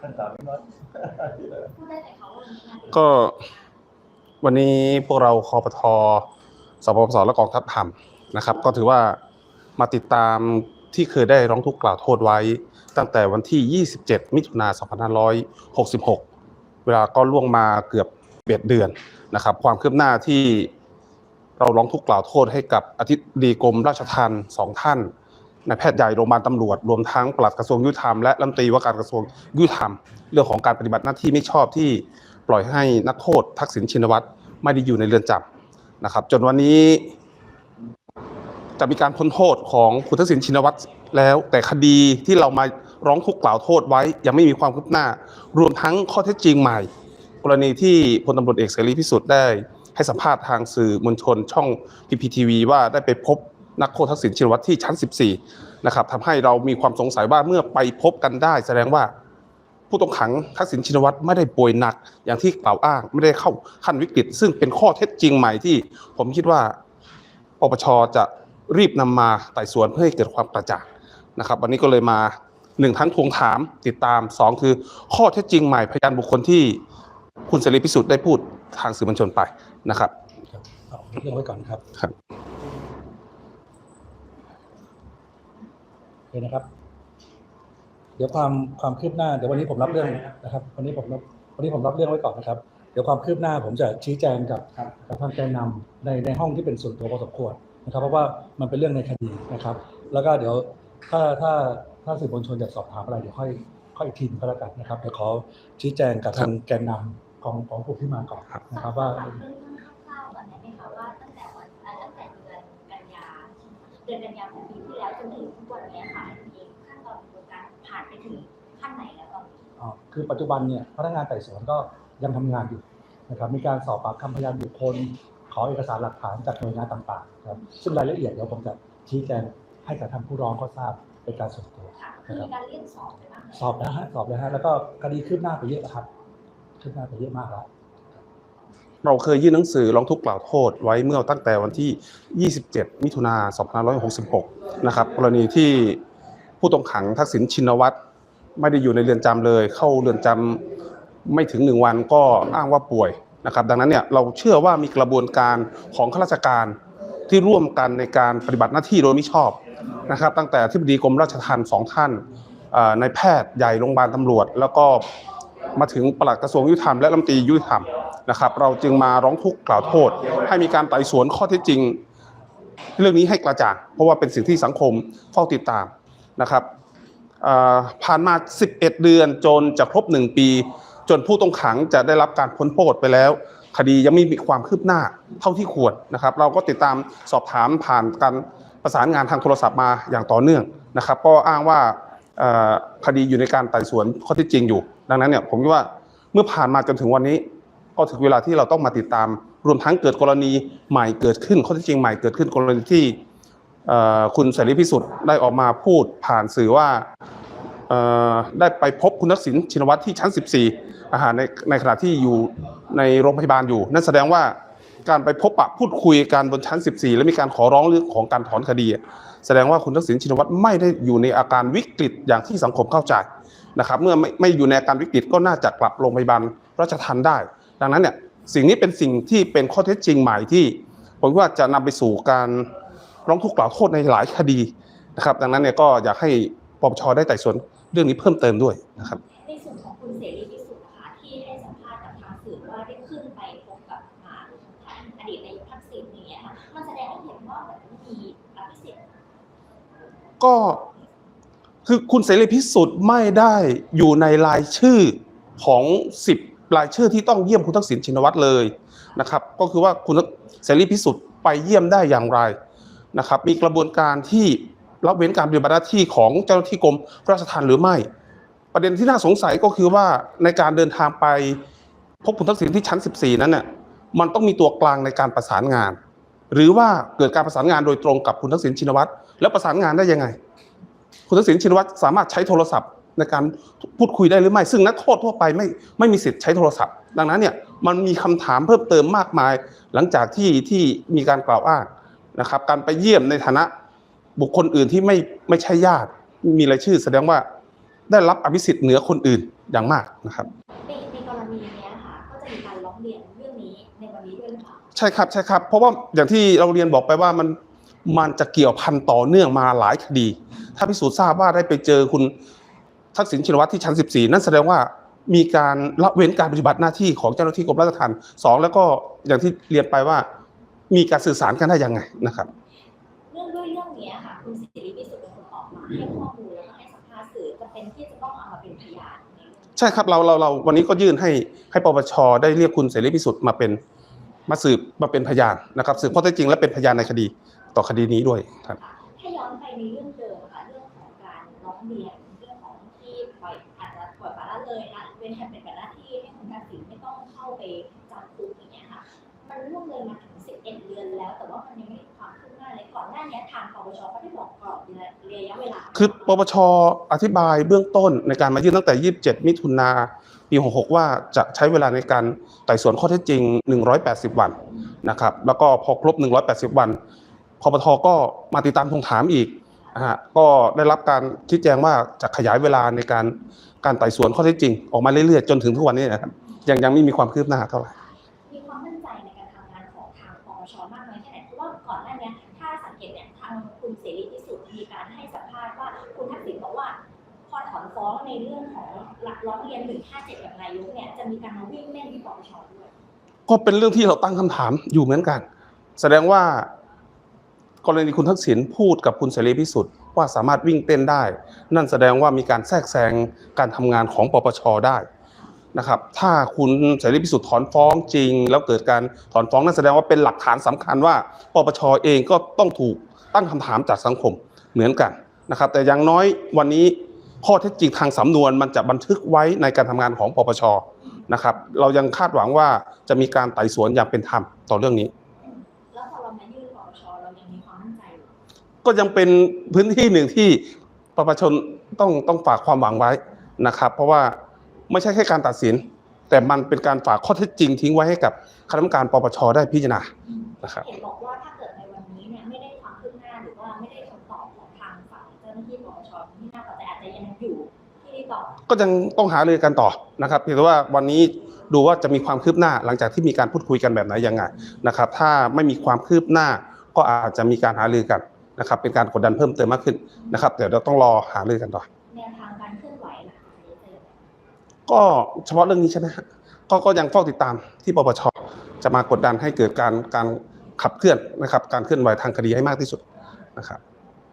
ท่านถามพี่น็อตพูดได้แต่เขาว่ามันไม่น่าจะก็วันนี้พวกเราคอปทสปปสและกองทัพธรรมนะครับ ก็ถือว่ามาติดตามที่เคยได้ร้องทุกข์กล่าวโทษไว้ ตั้งแต่วันที่ 27 มิถุนา2566 เวลาก็ล่วงมาเกือบเบียดเดือนนะครับ ความคืบหน้าที่เราร้องทุกข์กล่าวโทษให้กับอธิบดีกรมราชทัณฑ์สองท่าน นายแพทย์ใหญ่โรงพยาบาลตำรวจรวมทั้งปลัดกระทรวงยุติธรรมและรัฐมนตรีว่าการกระทรวงยุติธรรม เรื่องของการปฏิบัติหน้าที่ไม่ชอบที่ปล่อยให้นักโทษทักษิณชินวัตรไม่ได้อยู่ในเรือนจำนะครับ จนวันนี้ จะมีการพ้นโทษของคุณทักษิณชินวัตรแล้ว แต่คดีที่เรามาร้องทุกข์กล่าวโทษไว้ ยังไม่มีความคืบหน้า รวมทั้งข้อเท็จจริงใหม่ กรณีที่พลตำรวจเอกเสรีพิสุทธิ์ได้ให้สัมภาษณ์ทางสื่อมวลชนช่องพีพีทีวีว่าได้ไปพบ นักโทษทักษิณชินวัตรที่ชั้น 14 นะครับทำให้เรามีความสงสัยว่าเมื่อไปพบกันได้ แสดงว่าผู้ต้องขังทักษิณชินวัตรไม่ได้ป่วยหนักอย่างที่กล่าวอ้างไม่ได้เข้าขั้นวิกฤต ซึ่งเป็นข้อเท็จจริงใหม่ที่ ผมคิดว่าปปชจะรีบนำมาไต่สวนเพื่อให้เกิดความกระจ่างนะครับ วันนี้ก็เลยมาหนึ่งทั้งทวงถามติดตามสองคือข้อเท็จจริงใหม่พยานบุคคลที่คุณเสรีพิสุทธิ์ได้พูดทางสื่อมวลชนไปนะครับครับเอาเรื่องไว้ก่อนครับครับ โอ เคนะครับ เดี๋ยวความความคืบหน้าเดี๋ยววันนี้ผมรับเรื่องนะครับ วันนี้ผมรับวันนี้ผมรับเรื่องไว้ก่อนนะครับ เดี๋ยวความคืบหน้าผมจะชี้แจงกับกับทางแกนนำในในห้องที่เป็นส่วนตัวพอสมควรนะครับ เพราะว่ามันเป็นเรื่องในคดีนะครับ แล้วก็เดี๋ยวถ้าถ้าถ้าสื่อมวลชนอยากสอบถามอะไรเดี๋ยวค่อยค่อยอีกทีนึงก็แล้วกันนะครับเดี๋ยวขอชี้แจงกับทางแกนนำของของกลุ่มที่มาก่อนนะครับว่า ดือนกันยาของปีที่แล้วจนถึงทุกวันนี้ค่ะมีขั้นตอนกระบวนการผ่านไปถึงขั้นไหนแล้วตอนนี้อ๋อคือปัจจุบันเนี่ยพนักงานไต่สวนก็ยังทำงานอยู่นะครับมีการสอบปากคำพยานบุคคล ขอเอกสารหลักฐานจากหน่วยงานต่างๆครับซึ่งรายละเอียดเดี๋ยวผมจะชี้แจงให้กับทางผู้ร้องเขาทราบเป็นการส่วนตัวค่ะคือมีการเรียกสอบไหมคะสอบแล้วฮะสอบแล้วฮะแล้วก็คดีคืบหน้าไปเยอะแล้วครับคืบหน้าไปเยอะมากแล้ว เราเคยยื่นหนังสือร้องทุกข์กล่าวโทษไว้เมื่อตั้งแต่วันที่ 27 มิถุนา2566 นะครับกรณีที่ผู้ต้องขังทักษิณชินวัตรไม่ได้อยู่ในเรือนจำเลย เข้าเรือนจำไม่ถึงหนึ่งวันก็อ้างว่าป่วยนะครับ ดังนั้นเนี่ยเราเชื่อว่ามีกระบวนการของข้าราชการที่ร่วมกันในการปฏิบัติหน้าที่โดยมิชอบนะครับ ตั้งแต่ที่ปดีกรมราชทัณฑ์สองท่านเอ่อนายแพทย์ใหญ่โรงพยาบาลตำรวจ แล้วก็มาถึงปลัดกระทรวงยุติธรรมและรัฐมนตรียุติธรรม นะครับ เราจึงมาร้องทุกข์กล่าวโทษ ให้มีการไต่สวนข้อเท็จจริง เรื่องนี้ให้กระจ่างเพราะว่าเป็นสิ่งที่สังคมเฝ้าติดตามนะครับผ่านมา 11 เดือนจนจะครบ 1 ปี จนผู้ต้องขังจะได้รับการพ้นโทษไปแล้ว คดียังไม่มีความคืบหน้าเท่าที่ควรนะครับ เราก็ติดตามสอบถามผ่านการประสานงานทางโทรศัพท์มาอย่างต่อเนื่องนะครับ ก็อ้างว่าคดีอยู่ในการไต่สวนข้อเท็จจริงอยู่ ดังนั้นเนี่ยผมคิดว่าเมื่อผ่านมาจนถึงวันนี้ ก็ถึงเวลาที่เราต้องมาติดตาม รวมทั้งเกิดกรณีใหม่เกิดขึ้นข้อเท็จจริงใหม่เกิดขึ้นกรณีที่คุณเสรีพิสุทธิ์ได้ออกมาพูดผ่านสื่อว่าได้ไปพบคุณทักษิณชินวัตรที่ชั้น 14 อาหารในในขณะที่อยู่ในโรงพยาบาลอยู่ นั่นแสดงว่าการไปพบปะพูดคุยกันบนชั้น 14 และมีการขอร้องเรื่องของการถอนคดี แสดงว่าคุณทักษิณชินวัตรไม่ได้อยู่ในอาการวิกฤตอย่างที่สังคมเข้าใจนะครับ เมื่อไม่ไม่อยู่ในอาการวิกฤตก็น่าจะกลับโรงพยาบาลราชทัณฑ์ได้ ดังนั้นเนี่ยสิ่งนี้เป็นสิ่งที่เป็นข้อเท็จจริงใหม่ที่ผมว่าจะนำไปสู่การร้องทุกข์กล่าวโทษในหลายคดีนะครับ ดังนั้นเนี่ยก็อยากให้ปปชได้ไต่สวนเรื่องนี้เพิ่มเติมด้วยนะครับในส่วนของคุณเสรีพิสุทธิ์นะคะที่ให้สัมภาษณ์กับทางสื่อว่าได้ขึ้นไปพบกับอ่านอดีตนายกทักษิณอย่างเงี้ยค่ะมันแสดงให้เห็นว่าเหมือนมีอภิสิทธิ์ก็คือคุณเสรีพิสุทธิ์ไม่ได้อยู่ในรายชื่อของ10 รายชื่อที่ต้องเยี่ยมคุณทักษิณชินวัตรเลยนะครับ ก็คือว่าคุณเสรีพิสุทธิ์ไปเยี่ยมได้อย่างไรนะครับ มีกระบวนการที่รับเว้นการปฏิบัติหน้าที่ของเจ้าหน้าที่กรมราชทัณฑ์หรือไม่ ประเด็นที่น่าสงสัยก็คือว่าในการเดินทางไปพบคุณทักษิณที่ชั้น 14 นั้นน่ะมันต้องมีตัวกลางในการประสานงาน หรือว่าเกิดการประสานงานโดยตรงกับคุณทักษิณชินวัตรแล้วประสานงานได้ยังไง คุณทักษิณชินวัตรสามารถใช้โทรศัพท์ ในการพูดคุยได้หรือไม่ ซึ่งนักโทษทั่วไปไม่ไม่มีสิทธิ์ใช้โทรศัพท์ ดังนั้นเนี่ยมันมีคำถามเพิ่มเติมมากมาย หลังจากที่ที่มีการกล่าวอ้างนะครับ การไปเยี่ยมในฐานะบุคคลอื่นที่ไม่ไม่ใช่ญาติมีรายชื่อ แสดงว่าได้รับอภิสิทธิ์เหนือคนอื่นอย่างมากนะครับในในกรณีเนี้ยค่ะก็จะมีการร้องเรียนเรื่องนี้ในวันนี้ด้วยหรือเปล่าใช่ครับใช่ครับ เพราะว่าอย่างที่เราเรียนบอกไปว่ามันมันจะเกี่ยวพันต่อเนื่องมาหลายคดี ถ้าพิสูจน์ทราบว่าได้ไปเจอคุณ ทักษิณชินวัตรที่ชั้น 14 นั่นแสดงว่ามีการละเว้นการปฏิบัติหน้าที่ของเจ้าหน้าที่กรมราชทัณฑ์สองแล้วก็อย่างที่เรียนไปว่า มีการสื่อสารกันได้ยังไงนะครับ เรื่องด้วยเรื่องเนี้ยค่ะคุณสิริพิสุทธิ์เป็นคนออกมาให้ข้อมูลแล้วก็ให้สัมภาษณ์สื่อจะเป็นที่จะต้องเอามาเป็นพยานในเรื่องใช่ครับเราเราเราวันนี้ก็ยื่นให้ให้ปปชได้เรียกคุณเสรีพิสุทธิ์มาเป็นมาสืบมาเป็นพยานนะครับสืบข้อเท็จจริงและเป็นพยานในคดีต่อคดีนี้ด้วยครับถ้าย้อนไปในเรื่องเดิมค่ะเรื่องของการร้องเรียน เลยละเว้นแทนเป็นแบบหน้าที่ให้คุณทักษิณไม่ต้องเข้าไปจำคุกอย่างเงี้ยค่ะ มันล่วงเลยมาถึง 11 เดือนแล้ว แต่ว่ามันยังไม่มีความคืบหน้าเลยก่อนหน้านี้ทางปปชก็ได้บอกกรอบระยะเวลา คือปปชอธิบายเบื้องต้นในการมายื่นตั้งแต่ 27 มิถุนาปี 66 ว่าจะใช้เวลาในการไต่สวนข้อเท็จจริง 180 วันนะครับ แล้วก็พอครบ 180 วันปปทก็มาติดตามทวงถามอีก นะฮะก็ได้รับการชี้แจงว่าจะขยายเวลาในการการไต่สวนข้อเท็จจริง ออกมาเรื่อยๆจนถึงทุกวันนี้นะครับยังยังไม่มีความคืบหน้าเท่าไหร่มีความมั่นใจในการทำงานของทางปปชมากน้อยแค่ไหนเพราะว่าก่อนหน้านี้ถ้าสังเกตเนี่ยทางคุณเสรีพิสุทธิ์มีการให้สัมภาษณ์ว่าคุณทักษิณบอกว่าพอถอนฟ้องในเรื่องของหลักร้องเรียน157กับนายกเนี่ยจะมีการมาวิ่งเล่นที่ปปชด้วยก็เป็นเรื่องที่เราตั้งคำถามอยู่เหมือนกัน แสดงว่า กรณีคุณทักษิณพูดกับคุณเสรีพิสุทธิ์ว่าสามารถวิ่งเต้นได้ นั่นแสดงว่ามีการแทรกแซงการทำงานของปปชได้นะครับถ้าคุณเสรีพิสุทธิ์ถอนฟ้องจริง แล้วเกิดการถอนฟ้องนั่นแสดงว่าเป็นหลักฐานสำคัญว่าปปชเองก็ต้องถูกตั้งคำถามจากสังคมเหมือนกันนะครับแต่อย่างน้อยวันนี้ข้อเท็จจริงทางสำนวนมันจะบันทึกไว้ในการทำงานของปปชนะครับเรายังคาดหวังว่าจะมีการไต่สวนอย่างเป็นธรรมต่อเรื่องนี้ ก็ยังเป็นพื้นที่หนึ่งที่ประชาชนต้องต้องฝากความหวังไว้นะครับ เพราะว่าไม่ใช่แค่การตัดสิน แต่มันเป็นการฝากข้อเท็จจริงทิ้งไว้ให้กับคณะกรรมการปปชได้พิจารณานะครับเห็นบอกว่าถ้าเกิดในวันนี้เนี่ยไม่ได้ความคืบหน้าหรือว่าไม่ได้คำตอบของทางฝั่งเจ้าหน้าที่ปปชที่น่าพอใจอาจจะยังอยู่ที่ต่อก็ยังต้องหารือกันต่อนะครับเพียงแต่ว่าวันนี้ดูว่าจะมีความคืบหน้าหลังจากที่มีการพูดคุยกันแบบไหนยังไงนะครับ ถ้าไม่มีความคืบหน้าก็อาจจะมีการหารือกัน นะครับเป็นการกดดันเพิ่มเติมมากขึ้นนะครับเดี๋ยวเราต้องรอหารือกันต่อแนวทางการเคลื่อนไหวหลังจากนี้จะยังไงก็เฉพาะเรื่องนี้ใช่ไหมฮะก็ก็ยังเฝ้าติดตามที่ปปชจะมากดดันให้เกิดการการขับเคลื่อนนะครับการเคลื่อนไหวทางคดีให้มากที่สุดนะครับ